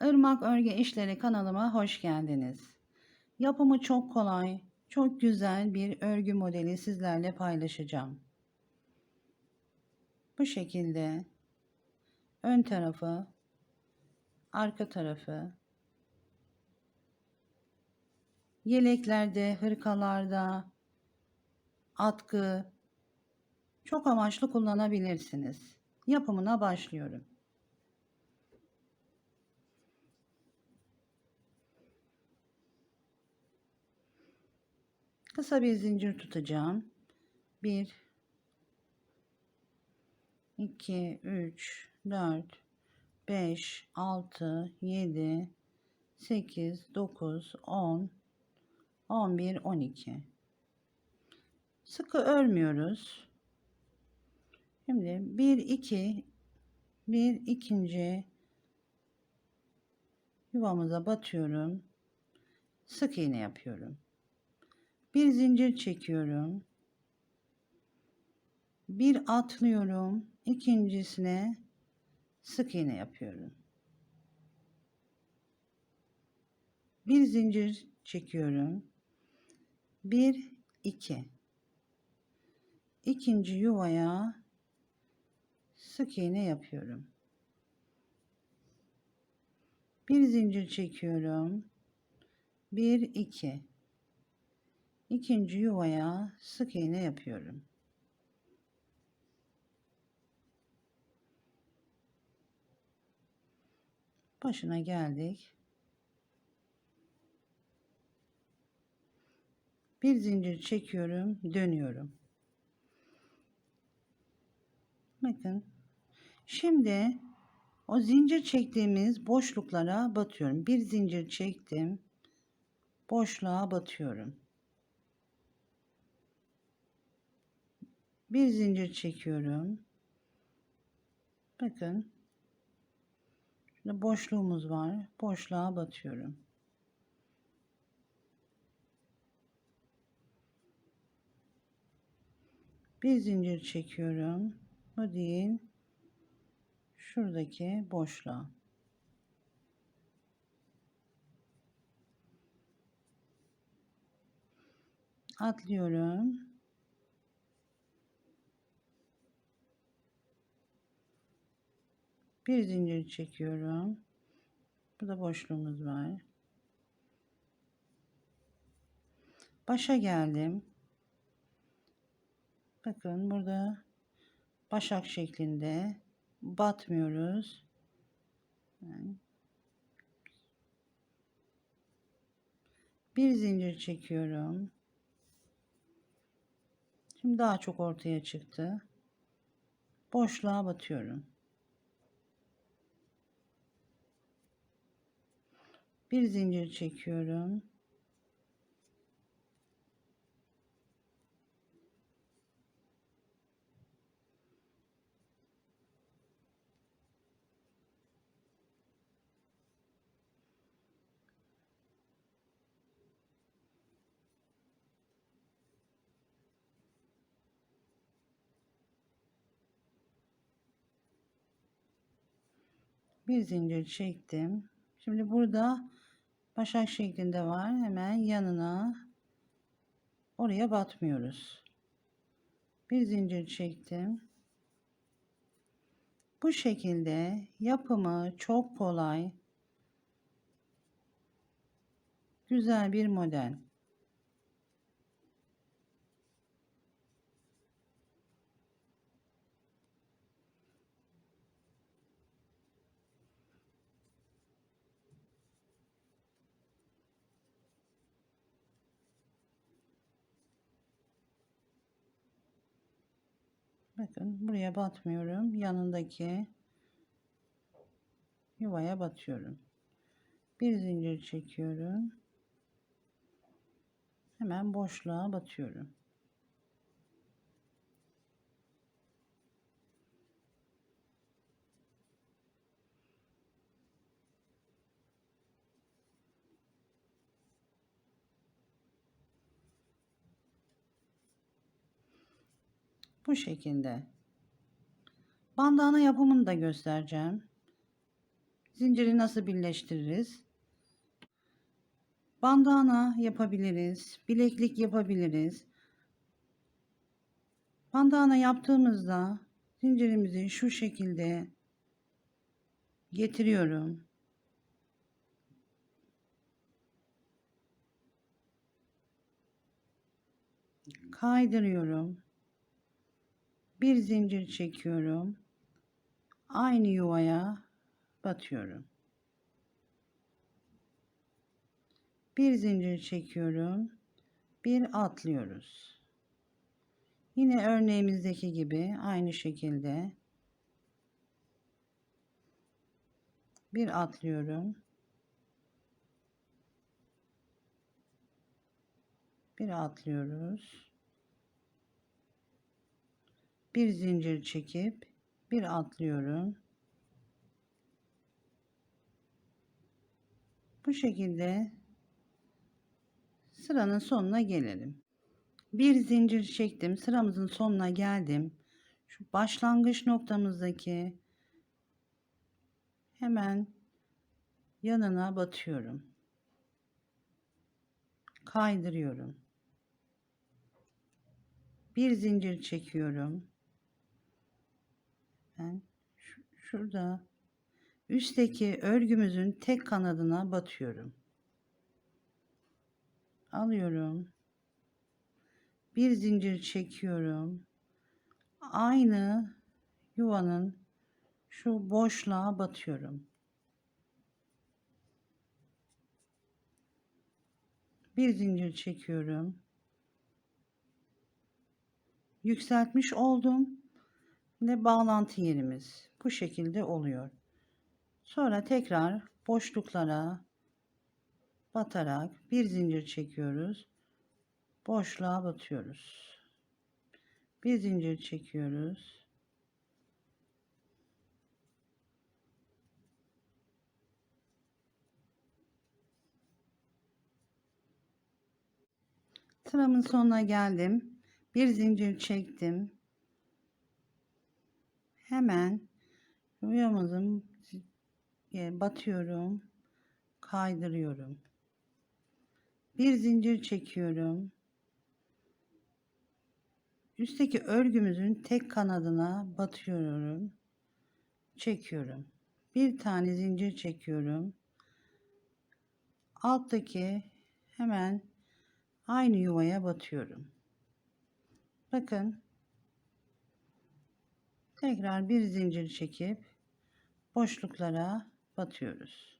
Irmak Örgü İşleri kanalıma hoş geldiniz. Yapımı çok kolay, çok güzel bir örgü modeli sizlerle paylaşacağım. Bu şekilde ön tarafı, arka tarafı, yeleklerde, hırkalarda, atkı çok amaçlı kullanabilirsiniz. Yapımına başlıyorum. Kısa bir zincir tutacağım. 1 2 3 4 5 6 7 8 9 10 11 12 Sıkı örmüyoruz. Şimdi 1 2 bir ikinci yuvamıza batıyorum. Sık iğne yapıyorum bir zincir çekiyorum. Bir atlıyorum. İkincisine sık iğne yapıyorum. Bir zincir çekiyorum. Bir iki. İkinci yuvaya sık iğne yapıyorum. Bir zincir çekiyorum. Bir iki ikinci yuvaya sık iğne yapıyorum. Başına geldik. Bir zincir çekiyorum, dönüyorum. Bakın. Şimdi o zincir çektiğimiz boşluklara batıyorum. Bir zincir çektim. Boşluğa batıyorum. Bir zincir çekiyorum. Bakın. Şurada boşluğumuz var. Boşluğa batıyorum. Bir zincir çekiyorum. Bu değil. Şuradaki boşluğa. Atlıyorum. Bir zincir çekiyorum. Burada boşluğumuz var. Başa geldim. Bakın burada başak şeklinde batmıyoruz. Bir zincir çekiyorum. Şimdi daha çok ortaya çıktı. Boşluğa batıyorum bir zincir çekiyorum. Bir zincir çektim. Şimdi burada başak şeklinde var. Hemen yanına oraya batmıyoruz. Bir zincir çektim. Bu şekilde yapımı çok kolay. Güzel bir model. Bakın buraya batmıyorum. Yanındaki yuvaya batıyorum. Bir zincir çekiyorum. Hemen boşluğa batıyorum. Bu şekilde. Bandana yapımını da göstereceğim. Zinciri nasıl birleştiririz? Bandana yapabiliriz. Bileklik yapabiliriz. Bandana yaptığımızda zincirimizi şu şekilde getiriyorum. Kaydırıyorum. Bir zincir çekiyorum. Aynı yuvaya batıyorum. Bir zincir çekiyorum. Bir atlıyoruz. Yine örneğimizdeki gibi aynı şekilde bir atlıyorum. Bir atlıyoruz. Bir zincir çekip bir atlıyorum. Bu şekilde sıranın sonuna gelelim. Bir zincir çektim. Sıramızın sonuna geldim. Şu başlangıç noktamızdaki hemen yanına batıyorum. Kaydırıyorum. Bir zincir çekiyorum. Ben şurada üstteki örgümüzün tek kanadına batıyorum. Alıyorum. Bir zincir çekiyorum. Aynı yuvanın şu boşluğa batıyorum. Bir zincir çekiyorum. Yükseltmiş oldum. Ve bağlantı yerimiz bu şekilde oluyor. Sonra tekrar boşluklara batarak bir zincir çekiyoruz. Boşluğa batıyoruz. Bir zincir çekiyoruz. Sıramın sonuna geldim. Bir zincir çektim. Hemen yuvamızın batıyorum. Kaydırıyorum. Bir zincir çekiyorum. Üstteki örgümüzün tek kanadına batıyorum. Çekiyorum. Bir tane zincir çekiyorum. Alttaki hemen aynı yuvaya batıyorum. Bakın tekrar bir zincir çekip boşluklara batıyoruz.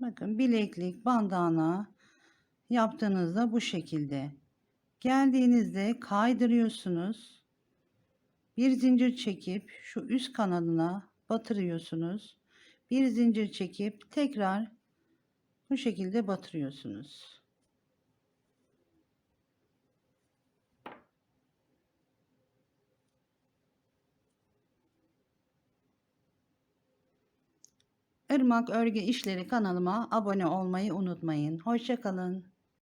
Bakın bileklik, bandana yaptığınızda bu şekilde. Geldiğinizde kaydırıyorsunuz. Bir zincir çekip şu üst kanadına batırıyorsunuz. Bir zincir çekip tekrar bu şekilde batırıyorsunuz. Irmak Örgü İşleri kanalıma abone olmayı unutmayın. Hoşçakalın.